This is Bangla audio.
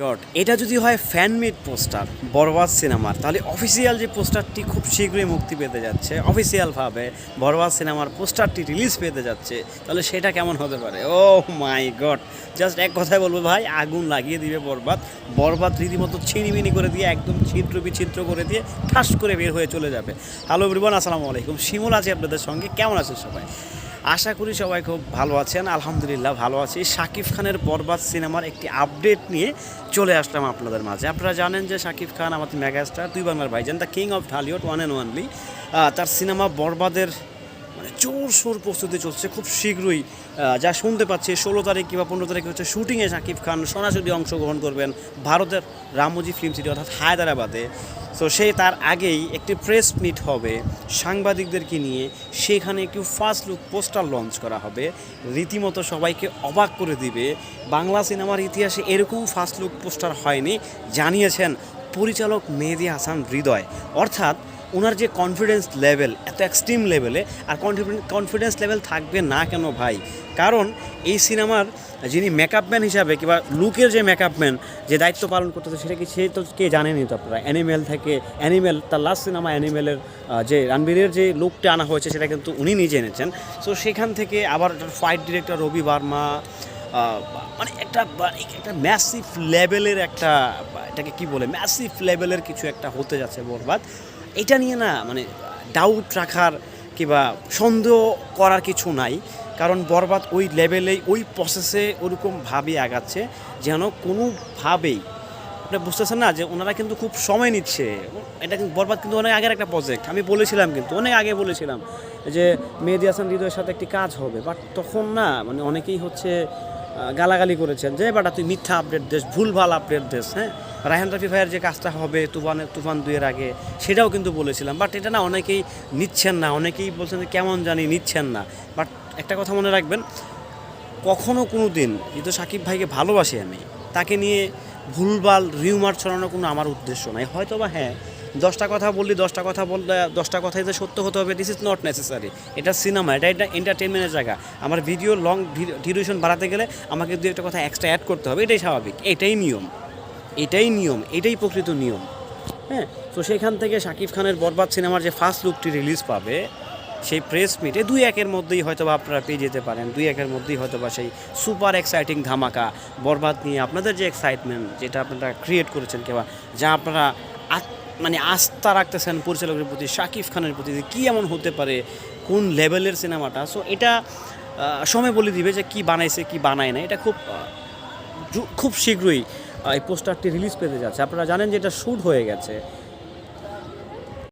গড, এটা যদি হয় ফ্যানমেড পোস্টার বরবাদ সিনেমার, তাহলে অফিসিয়াল যে পোস্টারটি খুব শীঘ্রই মুক্তি পেতে যাচ্ছে অফিসিয়ালভাবে বরবাদ সিনেমার পোস্টারটি রিলিজ পেতে যাচ্ছে, তাহলে সেটা কেমন হতে পারে? ও মাই গড জাস্ট এক কথায় বলব ভাই, আগুন লাগিয়ে দিবে বরবাদ বরবাদ রীতিমতো ছিনিমিনি করে দিয়ে, একদম ছিদ্র বিছিদ্র করে দিয়ে, ঠাস করে বের হয়ে চলে যাবে। হ্যালো এভরিওয়ান আসসালামু আলাইকুম। শিমুল আছে আপনাদের সঙ্গে, কেমন আছেন সবাই? আশা করি সবাই খুব ভালো আছেন, আলহামদুলিল্লাহ ভালো আছি। শাকিব খানের বরবাদ সিনেমার একটি আপডেট নিয়ে চলে আসলাম আপনাদের মাঝে। আপনারা জানেন যে শাকিব খান, আমাদের মেগাস্টার, দুই বাংলার ভাইজান, the king of Dhallywood one and only তার সিনেমা বরবাদের মানে জোর সোর প্রস্তুতি চলছে, খুব শীঘ্রই যা শুনতে পাচ্ছি, ষোলো তারিখ কিংবা পনেরো তারিখ হচ্ছে শুটিংয়ে শাকিব খান সরাসরি অংশগ্রহণ করবেন ভারতের রামোজি ফিল্ম সিটি অর্থাৎ হায়দ্রাবাদে। তো সে তার আগেই একটি প্রেস মিট হবে সাংবাদিকদেরকে নিয়ে। সেখানে একটি ফার্স্ট লুক পোস্টার লঞ্চ করা হবে। রীতিমতো সবাইকে অবাক করে দিবে। বাংলা সিনেমার ইতিহাসে এরকম ফার্স্ট লুক পোস্টার হয়নি, জানিয়েছেন পরিচালক মেহেদি হাসান হৃদয়। অর্থাৎ ওনার যে কনফিডেন্স লেভেল এত এক্সট্রিম লেভেলে আর কনফিডেন্স লেভেল থাকবে না কেন ভাই? কারণ এই সিনেমার যিনি মেকআপ ম্যান হিসাবে কিংবা লুকের যে মেকআপ ম্যান যে দায়িত্ব পালন করতেছে, সেটা কি সে তো কে জানেনি তো আপনারা? অ্যানিমেল থেকে অ্যানিমেল তার লাস্ট সিনেমা অ্যানিমেলের যে রণবীরের যে লুকটা আনা হয়েছে, সেটা কিন্তু উনি নিজে এনেছেন। সো সেখান থেকে আবার ফাইট ডিরেক্টর রবি বার্মা মানে একটা বা- একটা ম্যাসিভ লেভেলের একটা, এটাকে কি বলে? ম্যাসিভ লেভেলের কিছু একটা হতে যাচ্ছে বরবাদ। এটা নিয়ে না মানে ডাউট রাখার কিংবা সন্দেহ করার কিছু নাই। কারণ বরবাদ ওই লেভেলেই ওই প্রসেসে ওরকমভাবে আগাচ্ছে যেন কোনোভাবেই। আপনি বুঝতেছেন না যে ওনারা কিন্তু খুব সময় নিচ্ছে। এটা কিন্তু বরবাদ কিন্তু অনেক আগের একটা প্রজেক্ট আমি বলেছিলাম কিন্তু, অনেক আগে বলেছিলাম যে মেহেদি হাসান হৃদয়ের সাথে একটি কাজ হবে। বাট তখন না মানে অনেকেই হচ্ছে গালাগালি করেছেন যে, বাটা তুই মিথ্যা আপডেট দেশ ভুলভাল আপডেট দেশ হ্যাঁ? রায়হান রাফি ভাইয়ের যে কাজটা হবে তুফানের তুফান দুইয়ের আগে, সেটাও কিন্তু বলেছিলাম। বাট এটা না অনেকেই নিচ্ছেন না, অনেকেই বলছেন যে কেমন জানি নিচ্ছেন না। বাট একটা কথা মনে রাখবেন, কখনো কোনো দিন যেহেতু সাকিব ভাইকে ভালোবাসি আমি। তাকে নিয়ে ভুলভাল রিউমার ছড়ানো কোনো আমার উদ্দেশ্য নাই। হয়তো বা হ্যাঁ দশটা কথা বললি, দশটা কথা বললে, দশটা কথাই যে সত্য হতে হবে দিস ইজ নট নেসেসারি এটা সিনেমা এটা এটা এন্টারটেনমেন্টের জায়গা। আমার ভিডিও লং ডিউরেশন বাড়াতে গেলে আমাকে দু একটা কথা এক্সট্রা অ্যাড করতে হবে, এটাই স্বাভাবিক, এটাই নিয়ম। এটাই নিয়ম, এটাই প্রকৃত নিয়ম। হ্যাঁ তো সেখান থেকে শাকিব খানের বরবাদ সিনেমার যে ফার্স্ট লুকটি রিলিজ পাবে, সেই প্রেস মিটে দুই একের মধ্যেই হয়তো বা আপনারা পেয়ে যেতে পারেন, দুই একের মধ্যেই হয়তো বা সেই সুপার এক্সাইটিং ধামাকা বরবাদ নিয়ে আপনাদের যে এক্সাইটমেন্ট যেটা আপনারা ক্রিয়েট করেছেন কিংবা যা আপনারা মানে আস্থা রাখতেছেন পরিচালকের প্রতি, শাকিব খানের প্রতি কী এমন হতে পারে, কোন লেভেলের সিনেমাটা সো এটা সময় বলে দিবে যে কি বানাইছে, কি বানায় না এটা খুব খুব শীঘ্রই এই পোস্টারটি রিলিজ পেতে যাচ্ছে। আপনারা জানেন যে এটা শ্যুট হয়ে গেছে।